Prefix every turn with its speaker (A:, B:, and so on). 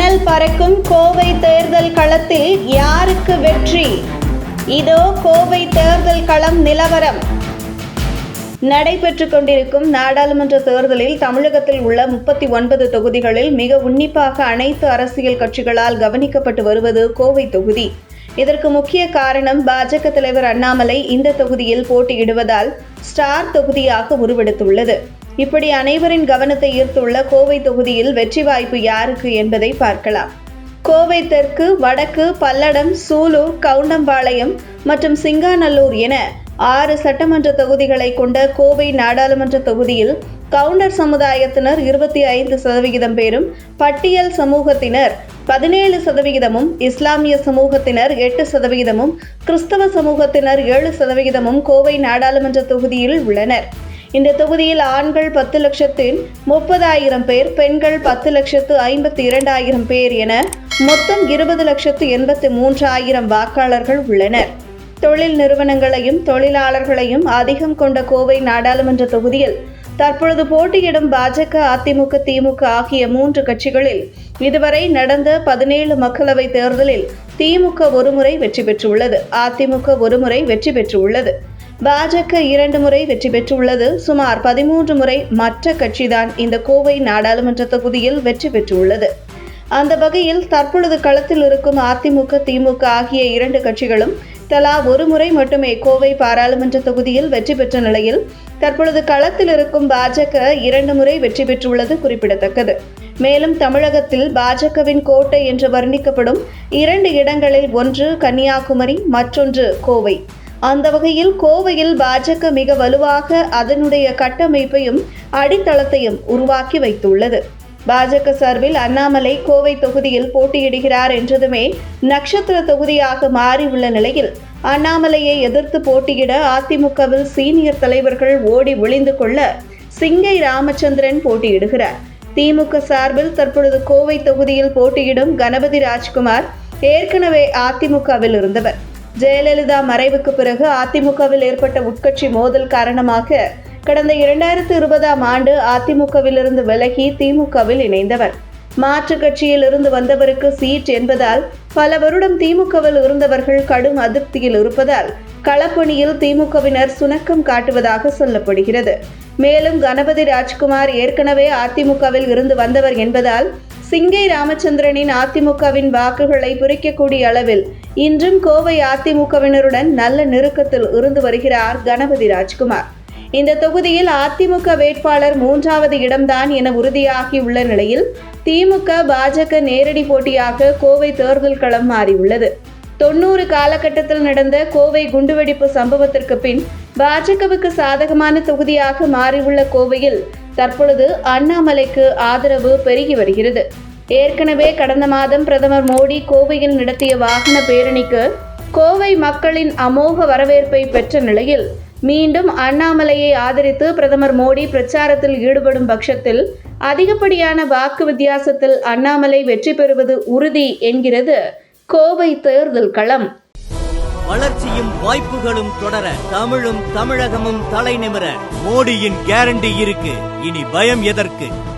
A: அனல் பறக்கும் கோவை தேர்தல் களத்தில் யாருக்கு வெற்றி? இதோ கோவை தேர்தல் களம் நிலவரம். நடைபெற்றுக் கொண்டிருக்கும் நாடாளுமன்ற தேர்தலில் தமிழகத்தில் உள்ள முப்பத்தி ஒன்பது தொகுதிகளில் மிக உன்னிப்பாக அனைத்து அரசியல் கட்சிகளால் கவனிக்கப்பட்டு வருவது கோவை தொகுதி. இதற்கு முக்கிய காரணம் பாஜக தலைவர் அண்ணாமலை இந்த தொகுதியில் போட்டியிடுவதால் ஸ்டார் தொகுதியாக உருவெடுத்துள்ளது. இப்படி அனைவரின் கவனத்தை ஈர்த்துள்ள கோவை தொகுதியில் வெற்றி வாய்ப்பு யாருக்கு என்பதை பார்க்கலாம். கோவை தெற்கு வடக்கு பல்லடம் சூலூர் கவுண்டம்பாளையம் மற்றும் சிங்காநல்லூர் என ஆறு சட்டமன்ற தொகுதிகளை கொண்ட கோவை நாடாளுமன்ற தொகுதியில் கவுண்டர் சமுதாயத்தினர் இருபத்தி ஐந்து சதவிகிதம் பேரும் பட்டியல் சமூகத்தினர் பதினேழு சதவிகிதமும் இஸ்லாமிய சமூகத்தினர் எட்டு சதவிகிதமும் கிறிஸ்தவ சமூகத்தினர் ஏழு சதவிகிதமும் கோவை நாடாளுமன்ற தொகுதியில் உள்ளனர். இந்த தொகுதியில் ஆண்கள் பத்து லட்சத்தின் முப்பதாயிரம் பேர் பெண்கள் பத்து லட்சத்து ஐம்பத்தி இரண்டாயிரம் பேர் என மொத்தம் இருபது லட்சத்து எண்பத்து மூன்றாயிரம் வாக்காளர்கள் உள்ளனர். தொழில் நிறுவனங்களையும் தொழிலாளர்களையும் அதிகம் கொண்ட கோவை நாடாளுமன்ற தொகுதியில் தற்பொழுது போட்டியிடும் பாஜக அதிமுக திமுக ஆகிய மூன்று கட்சிகளில் இதுவரை நடந்த பதினேழு மக்களவை தேர்தலில் திமுக ஒருமுறை வெற்றி பெற்றுள்ளது. அதிமுக ஒருமுறை வெற்றி பெற்றுள்ளது. பாஜக இரண்டு முறை வெற்றி பெற்றுள்ளது. சுமார் பதிமூன்று முறை மற்ற கட்சிதான் இந்த கோவை நாடாளுமன்ற தொகுதியில் வெற்றி பெற்றுள்ளது. அந்த வகையில் தற்பொழுது களத்தில் இருக்கும் அதிமுக திமுக ஆகிய இரண்டு கட்சிகளும் தலா ஒரு முறை மட்டுமே கோவை பாராளுமன்ற தொகுதியில் வெற்றி பெற்ற நிலையில் தற்பொழுது களத்தில் இருக்கும் பாஜக இரண்டு முறை வெற்றி பெற்றுள்ளது குறிப்பிடத்தக்கது. மேலும் தமிழகத்தில் பாஜகவின் கோட்டை என்று வர்ணிக்கப்படும் இரண்டு இடங்களில் ஒன்று கன்னியாகுமரி மற்றொன்று கோவை. அந்த வகையில் கோவையில் பாஜக மிக வலுவாக அதனுடைய கட்டமைப்பையும் அடித்தளத்தையும் உருவாக்கி வைத்துள்ளது. பாஜக சார்பில் அண்ணாமலை கோவை தொகுதியில் போட்டியிடுகிறார் என்றதுமே நட்சத்திர தொகுதியாக மாறியுள்ள நிலையில் அண்ணாமலையை எதிர்த்து போட்டியிட அதிமுகவில் சீனியர் தலைவர்கள் ஓடி ஒளிந்து கொள்ள சிங்கை ராமச்சந்திரன் போட்டியிடுகிறார். திமுக சார்பில் தற்பொழுது கோவை தொகுதியில் போட்டியிடும் கணபதி ராஜ்குமார் ஏற்கனவே அதிமுகவில் இருந்தவர். ஜெயலலிதா மறைவுக்கு பிறகு அதிமுகவில் ஏற்பட்ட உட்கட்சி மோதல் காரணமாக கடந்த இரண்டாயிரத்து இருபதாம் ஆண்டு அதிமுகவிலிருந்து விலகி திமுகவில் இணைந்தவர். மாற்று கட்சியில் இருந்து வந்தவருக்கு சீட் என்பதால் பல வருடம் திமுகவில் இருந்தவர்கள் கடும் அதிருப்தியில் இருப்பதால் களப்பணியில் திமுகவினர் சுணக்கம் காட்டுவதாக சொல்லப்படுகிறது. மேலும் கணபதி ராஜ்குமார் ஏற்கனவே அதிமுகவில் இருந்து வந்தவர் என்பதால் சிங்கை ராமச்சந்திரனின் அதிமுகவின் வாக்குகளை பிரிக்கக்கூடிய அளவில் இன்றும் கோவை அதிமுகவினருடன் நல்ல நெருக்கத்தில் இருந்து வருகிறார் கணபதி ராஜ்குமார். இந்த தொகுதியில் அதிமுக வேட்பாளர் மூன்றாவது இடம்தான் என உறுதியாகியுள்ள நிலையில் திமுக பாஜக நேரடி போட்டியாக கோவை தேர்தல் களம் மாறியுள்ளது. தொண்ணூறு காலகட்டத்தில் நடந்த கோவை குண்டுவெடிப்பு சம்பவத்திற்கு பின் பாஜகவுக்கு சாதகமான தொகுதியாக மாறியுள்ள கோவையில் தற்பொழுது அண்ணாமலைக்கு ஆதரவு பெருகி வருகிறது. ஏற்கனவே கடந்த மாதம் பிரதமர் மோடி கோவையில் நடத்திய வாகன பேரணிக்கு கோவை மக்களின் அமோக வரவேற்பை பெற்ற நிலையில் மீண்டும் அண்ணாமலையை ஆதரித்து பிரதமர் மோடி பிரச்சாரத்தில் ஈடுபடும் பட்சத்தில் அதிகப்படியான வாக்கு வித்தியாசத்தில் அண்ணாமலை வெற்றி பெறுவது உறுதி என்கிறது கோவை தேர்தல் களம்.
B: வளர்ச்சியும் வாய்ப்புகளும் தொடர தமிழும் தமிழகமும் தலைநிமிர மோடியின் கேரண்டி இருக்கு. இனி பயம் எதற்கு?